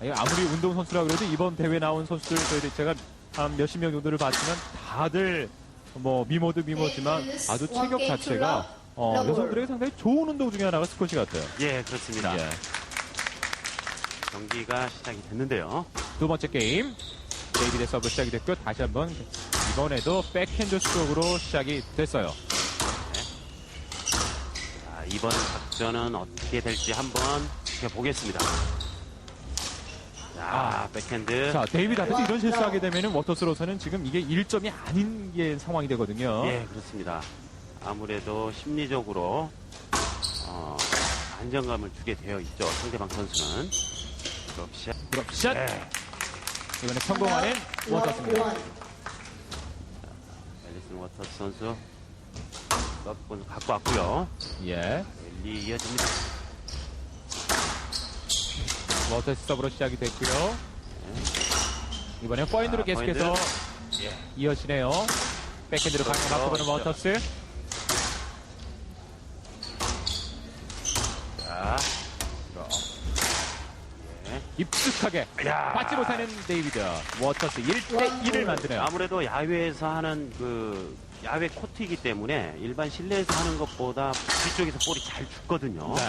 아니, 아무리 운동선수라 그래도 이번 대회 나온 선수들 저희 제가 한 몇십 명 정도를 봤지만 다들 뭐 미모도 미모지만 아주 체격 자체가 어, 여성들에게 상당히 좋은 운동 중에 하나가 스쿼시 같아요. 예, 그렇습니다. 예. 경기가 시작이 됐는데요. 두 번째 게임 데이비드 서브 시작이 됐고 다시 한번 이번에도 백핸드 스트로크로 시작이 됐어요. 자, 이번 작전은 어떻게 될지 한번 지켜보겠습니다. 자, 아. 백핸드. 자 데이비드한테 이런 실수하게 되면은 워터스로서는 지금 이게 1점이 아닌 게 상황이 되거든요. 예, 그렇습니다. 아무래도 심리적으로 어, 안정감을 주게 되어 있죠. 상대방 선수는. 드롭샷. 드롭샷 예. 이번에 성공하는 워터스입니다. 앨리슨 워터스 선수. 갖고 왔고요. 예. 랠리 이어집니다. 워터스 서브로 시작이 됐고요. 이번엔 포인트로 아, 계속해서. 이어지네요. 백핸드로 방금 그렇죠. 바꿔보는 워터스. 자. 예. 야. 받지 못하는 데이비드. 워터스 1대1을 만드네요. 아무래도 야외에서 하는 그 야외 코트이기 때문에 일반 실내에서 하는 것보다 뒤쪽에서 볼이 잘 죽거든요. 네.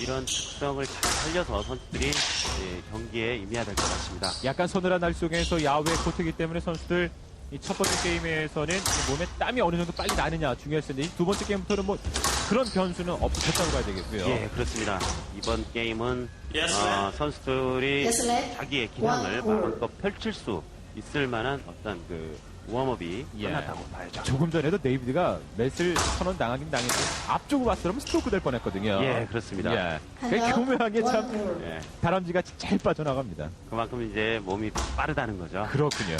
이런 특성을 잘 살려서 선수들이 예, 경기에 임해야 될 것 같습니다. 약간 서늘한 날 속에서 야외 코트이기 때문에 선수들 이 첫 번째 게임에서는 이 몸에 땀이 어느 정도 빨리 나느냐 중요했을 텐데 이두 번째 게임부터는 뭐 그런 변수는 없었다고 봐야 되겠고요. 예, 그렇습니다. 이번 게임은 어, 선수들이. 자기의 기량을 마음껏 펼칠 수 있을 만한 어떤 그 웜업이 예. 끝났다고 봐야죠. 조금 전에도 데이비드가 맷을 선언 당하긴 당했고 앞쪽으로 봤으면 스트로크 될 뻔했거든요. 예, 그렇습니다. 예. 그 교묘하게 참 예, 다람쥐같이 잘 빠져나갑니다. 그만큼 이제 몸이 빠르다는 거죠. 그렇군요.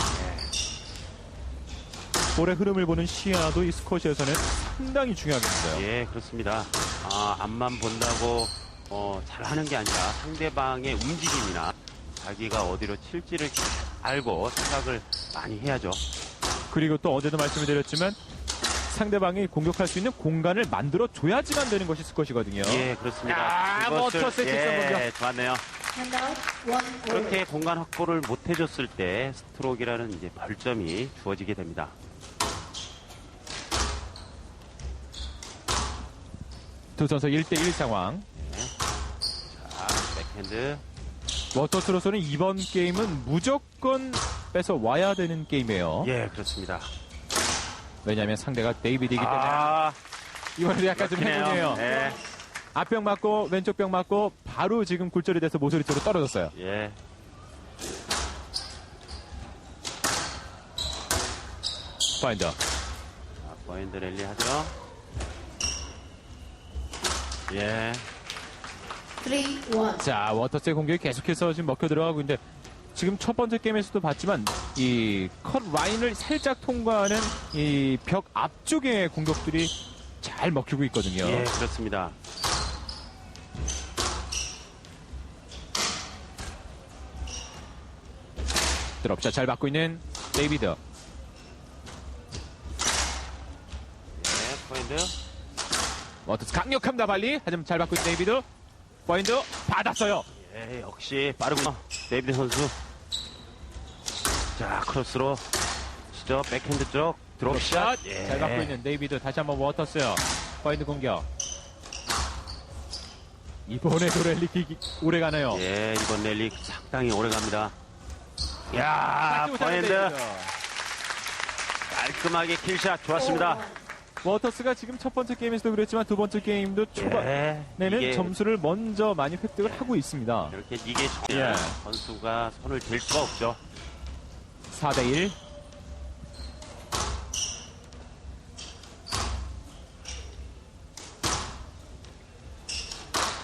볼의 흐름을 보는 시야도 이 스쿼시에서는 상당히 중요하겠어요. 예, 그렇습니다. 아, 앞만 본다고 어, 잘하는 게 아니라 상대방의 움직임이나 자기가 어디로 칠지를 알고 생각을 많이 해야죠. 그리고 또 어제도 말씀을 드렸지만 상대방이 공격할 수 있는 공간을 만들어 줘야지만 되는 것이 스쿼시거든요. 예, 그렇습니다. 야, 그것을- 멋졌어요, 직선 공격. 예, 좋았네요. 그렇게 공간 확보를 못 해줬을 때 스트로크라는 이제 벌점이 주어지게 됩니다. 두 선수 1대1 상황. 자, 백핸드. 워터스로서는 이번 게임은 무조건 뺏어 와야 되는 게임이에요. 예, 그렇습니다. 왜냐하면 상대가 데이비드이기 때문에 아, 이번에도 약간 좀 그렇긴 해요. 행운이에요. 예, 앞병 맞고 왼쪽 병 맞고 바로 지금 굴절이 돼서 모서리 쪽으로 떨어졌어요. 예. 파인더. 자, 포인트 랠리 하죠. 예. 3, 1. 자, 워터스의 공격이 계속해서 지금 먹혀 들어가고 있는데 지금 첫 번째 게임에서도 봤지만 이 컷 라인을 살짝 통과하는 이 벽 앞쪽의 공격들이 잘 먹히고 있거든요. 예, 그렇습니다. 드롭샷 잘 받고 있는 데이비드. 예, 포인트. 워터스 강력합니다, 발리. 하지만 잘 받고 있는 데이비드. 포인트 받았어요. 예, 역시 빠르군요. 데이비드 선수. 자, 크로스로 시죠. 백핸드 쪽 드롭샷. 예. 잘 받고 있는 데이비드. 다시 한번 워터스요. 포인트 공격. 이번에도 랠리 킥이 오래 가네요. 예, 이번 랠리 상당히 오래 갑니다. 야, 못하는 포인트. 데이비드. 깔끔하게 킬샷 좋았습니다. 워터스가 지금 첫 번째 게임에서도 그랬지만 두 번째 게임도 초반에는 예, 이게 점수를 먼저 많이 획득을 하고 있습니다. 이렇게 이게 예. 예. 선수가 손을 댈 수가 없죠. 4대1.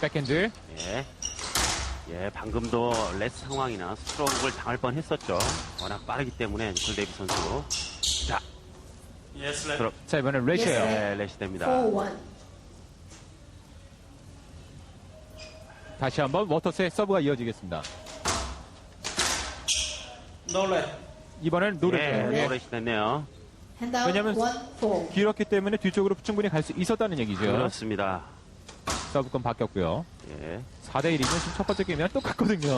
백핸드. 예. 예, 방금도 레스 상황이나 스트로크를 당할 뻔 했었죠. 워낙 빠르기 때문에 니콜 데이비 선수. 자, 드롭. 자, 이번엔 레시에요. 예, 레시 됩니다. 4, 1. 다시 한번 워터스의 서브가 이어지겠습니다. 이번엔 노래. 예, 노레시 됐네요. Handout 왜냐면 1, 4. 길었기 때문에 뒤쪽으로 충분히 갈 수 있었다는 얘기죠. 그렇습니다. 서브권 바뀌었고요. 예. 4대 1이면 지금 첫 번째 게임이랑 똑같거든요.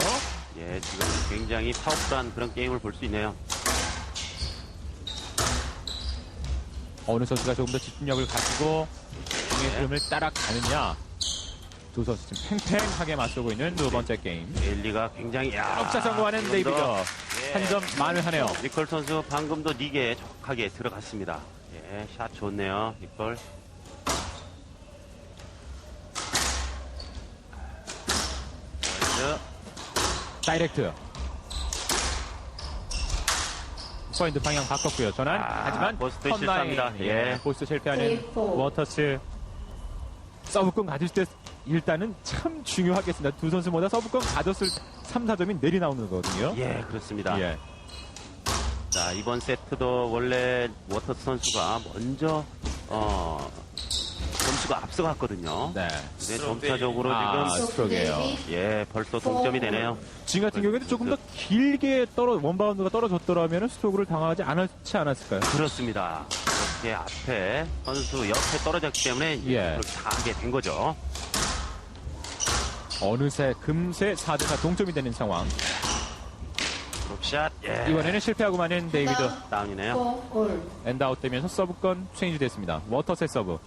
예, 지금 굉장히 파워풀한 그런 게임을 볼 수 있네요. 어느 선수가 조금 더 집중력을 가지고 공의 네. 흐름을 따라가느냐. 두 선수 지금 팽팽하게 맞서고 있는 두 번째 게임. 엘리가 굉장히 야, 역자 성공하는 지금 데이비드. 더, 예. 한점 만회하네요. 니콜 선수 방금도 닉에 정확하게 들어갔습니다. 예, 샷 좋네요, 니콜. 나이스. 다이렉트. 포인트 방향 바꿨고요. 전환. 아, 하지만 포스트 턴라인. 실수합니다. 예. 포스트 실패하는 Three, four. 워터스. 서브권 가질 때 일단은 참 중요하겠습니다. 두 선수마다 서브권 가졌을 3, 4점이 내리 나오는 거거든요. 예, 그렇습니다. 예. 자, 이번 세트도 원래 워터스 선수가 먼저, 어, 점수가 앞서갔거든요. 네. 근데 점차적으로 아, 지금, 스트로크예요. 예, 벌써 동점이 되네요. 지금 같은 경우에는 조금 더 길게 떨어 원바운드가 떨어졌더라면 스트로크를 당하지 않았지 않았을까요? 그렇습니다. 이렇게 앞에 선수 옆에 떨어졌기 때문에 예. 그렇게 당하게 된 거죠. 어느새 금세 4대4 동점이 되는 상황. 드롭샷, 예. 이번에는 실패하고 마는 데이비드 다운. 다운이네요. 엔드아웃 되면서 서브권 체인지 됐습니다. 워터셋 서브.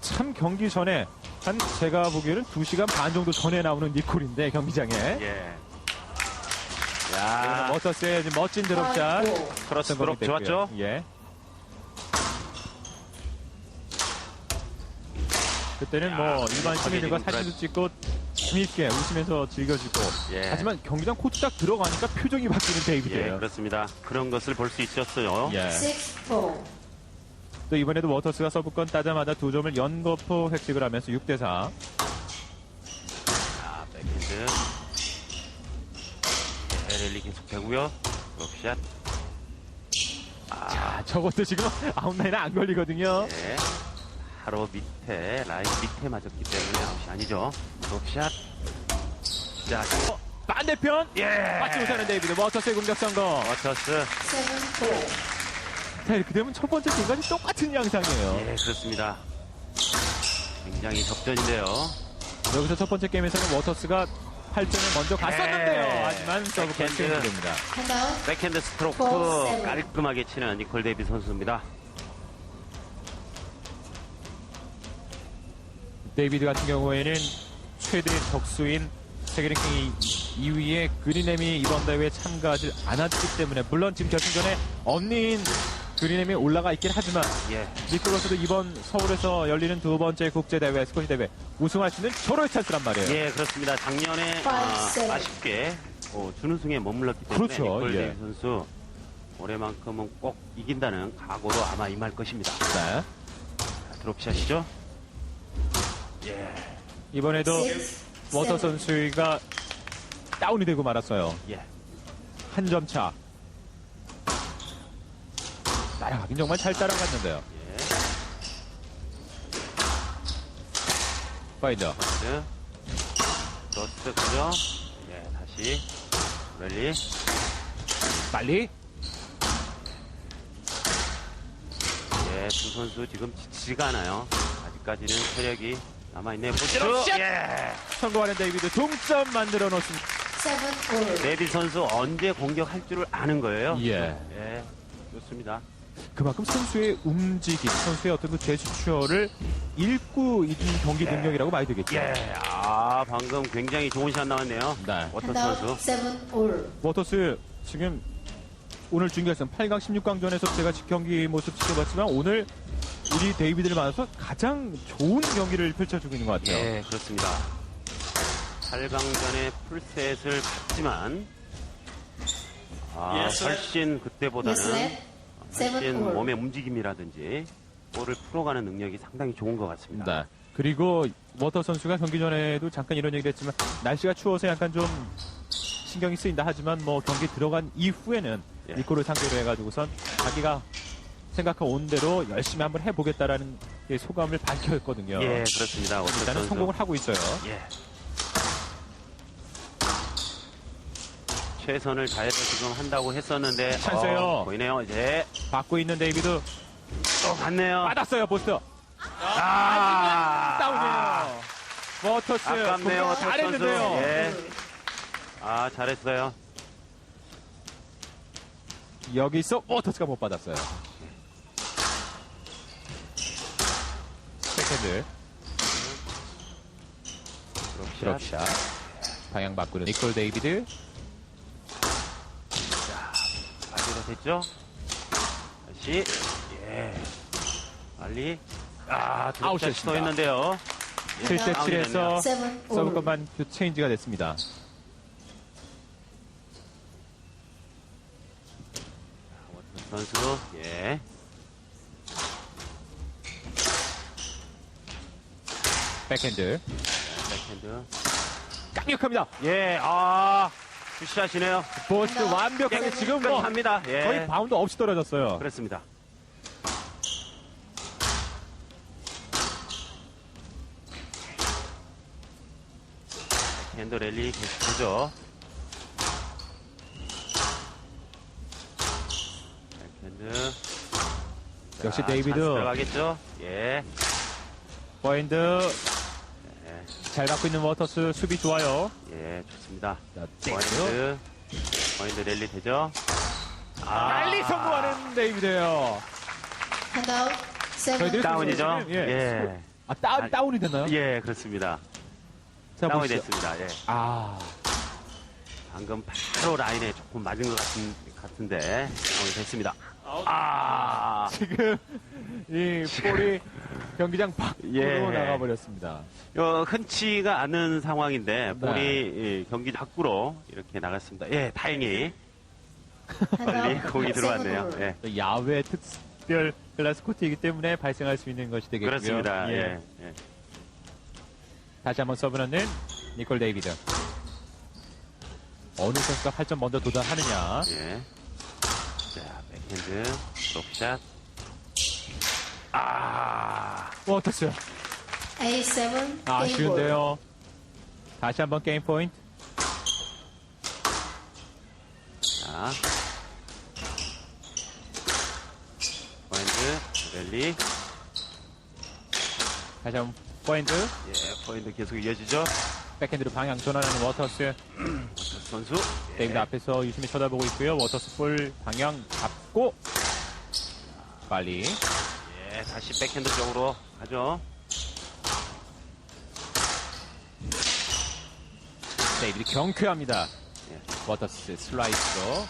참 경기 전에 한 제가 보기에는 2시간 반 정도 전에 나오는 니콜인데 경기장에 예. 야, 지금 멋진 드롭샷. 크로스 성공이 드롭 됐고요. 좋았죠? 예. 그때는 야, 뭐 일반 시민들과. 사진도 찍고 재미있게 웃으면서 즐겨주고 예. 하지만 경기장 코트 딱 들어가니까 표정이 바뀌는 예, 데이비드예요. 그렇습니다. 그런 것을 볼 수 있었어요. 예. Six, four. 또 이번에도 워터스가 서브권 따자마자 두 점을 연거푸 획득을 하면서 6대 4. 자, 백핸드. 예, 랠리 계속 되고요. 드롭샷. 아, 저것도 지금 아웃라인에 안 걸리거든요. 예. 바로 밑에, 라인 밑에 맞았기 때문에 아웃이 아니죠. 드롭샷. 자, 어, 반대편 예. 맞지 못하는 데이비드 워터스의 공격 성공. 워터스. 자 이렇게 되면 첫 번째 게임까지 똑같은 양상이에요. 예, 그렇습니다. 굉장히 접전인데요. 여기서 첫 번째 게임에서는 워터스가 8점을 먼저 갔었는데요. 예. 하지만 서브권 백핸드. 체인지됩니다. Handout. 백핸드 스트로크 포, 세븐. 깔끔하게 치는 니콜 데이비 선수입니다. 데이비드 같은 경우에는 최대 덕수인 세계 랭킹 2위의 그리넴이 이번 대회에 참가하지 않았기 때문에 물론 지금 결승전에 언니인 그리넴이 올라가 있긴 하지만 예. 니콜로스도 이번 서울에서 열리는 두 번째 국제 대회 스쿼시 대회 우승할 수 있는 절호의 찬스란 말이에요. 예, 그렇습니다. 작년에 아. 아쉽게 어, 준우승에 머물렀기 때문에 그렇죠, 니콜 예. 선수 올해만큼은 꼭 이긴다는 각오로 아마 임할 것입니다. 네. 자, 드롭샷이죠? 예, 이번에도 Six, 워터. 선수가 다운이 되고 말았어요. 예. 한 점 차. 따라가긴 정말 잘 따라갔는데요. 예. 파이더. 포인트. 러스트 그죠? 예, 다시. 랠리. 빨리. 예, 두 선수 지금 지치지가 않아요. 아직까지는 체력이 남아있네요. 포스트. 드롭샷! 예. 성공하는 데이비드 동점 만들어 놓습니다. 데이비 선수 언제 공격할 줄을 아는 거예요. 예. 예, 좋습니다. 그만큼 선수의 움직임, 선수의 어떤 그 제스처를 읽고 있는 경기 능력이라고 봐야 되겠죠. 예, 아, 방금 굉장히 좋은 샷 나왔네요. 네. 워터. 선수. 워터스 지금 오늘 준결승 8강 16강전에서 제가 경기 모습 지켜봤지만 오늘 우리 데이비드를 만나서 가장 좋은 경기를 펼쳐주고 있는 것 같아요. 예, 그렇습니다. 8강전에 풀셋을 갔지만, 아, 훨씬 그때보다는 Yes, 훨씬. 몸의 움직임이라든지 볼을 풀어가는 능력이 상당히 좋은 것 같습니다. 네. 그리고 워터 선수가 경기 전에도 잠깐 이런 얘기를 했지만 날씨가 추워서 약간 좀 신경이 쓰인다 하지만 뭐 경기 들어간 이후에는 예. 니코를 상대로 해가지고선 자기가 생각한 온 대로 열심히 한번 해보겠다라는 그 소감을 밝혔거든요. 예, 그렇습니다. 워터 일단은 선수. 성공을 하고 있어요. 예. 최선을 다해서 지금 한다고 했었는데 찬스예요. 어, 보이네요. 이제 받고 있는 데이비드 또 갔네요. 받았어요 보스터 아, 다운이에요. 워터스 아깝네요. 선수. 잘했는데요. 예. 아, 잘했어요. 여기서 워터스가 못 받았어요. 세컨드 드롭샷. 방향 바꾸는 니콜 데이비드. 빨리가 됐죠? 다시, 예. 빨리. 아, 드롭샷 아웃이었습니다. 시도했는데요. 7대 7에서 seven 서브 all. 것만 체인지가 됐습니다. 선수, 예. 백핸드. 백핸드. 강력합니다. 예, 아, 굿샷이네요. 보스 완벽하게 지금 뭐 합니다. 예. 거의 바운드 없이 떨어졌어요. 그렇습니다. 핸드 랠리 계속되죠. 핸드. 역시 데이비드. 들어가겠죠? 예. 포핸드 예, 잘 받고 있는 워터스 수비 좋아요. 예, 좋습니다. 자. 포인트. 포인트 랠리 되죠? 아, 빨리 성공하는 데이비드예요. Seven 저희들이 다운이죠? 예. 예. 아, 다운, 아니, 다운이 됐나요? 예, 그렇습니다. 자, 다운이 보시죠. 됐습니다. 예. 아, 방금 바로 라인에 조금 맞은 것 같은, 같은데, 다운이 됐습니다. 아, 지금 이 볼이 경기장 밖으로 예. 나가버렸습니다. 어, 흔치가 않은 상황인데, 네. 볼이 예, 경기 밖으로 이렇게 나갔습니다. 예, 다행히 빨리. 공이 들어왔네요. 예, 야외 특별 클래스 코트이기 때문에 발생할 수 있는 것이 되겠고요. 그렇습니다. 예. 예, 예. 다시 한번 서브 넣는 니콜 데이비드. 어느 선수가 8점 먼저 도달하느냐. 예. 자, 백핸드, 드롭샷. 아, A7 워터스. game ball. 아쉬운데요. 다시 한번 게임 포인트. 자. 포인트, 랠리. 다시 한번 포인트. 예, 포인트 계속 이어지죠. 백핸드로 방향 전환하는 워터스. 선수. 예. 데이비드 앞에서 유심히 쳐다보고 있고요. 워터스 볼 방향 잡고 빨리 예, 다시 백핸드 쪽으로 가죠. 데이비드 경쾌합니다. 예. 워터스 슬라이스로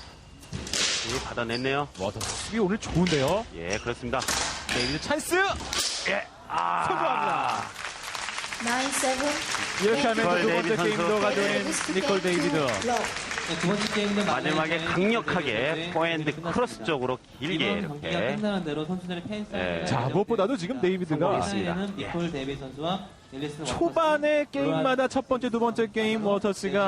예, 받아냈네요. 워터스 수비 오늘 좋은데요. 예, 그렇습니다. 데이비드 찬스 예, 아. 성공합니다. 9-7. 이렇게 하면 두 번째 데이비드 게임도. 가져온 니콜 데이비드. 두 번째 게임도 마지막에 강력하게 포핸드 크로스 쪽으로 길게 이렇게. 끝나는 대로 선수들의 팬 예. 자 무엇보다도 지금 데이비드가 성공했습니다. 는 예. 니콜 선수와 초반에 게임마다 첫 번째 두 번째 게임 워터스가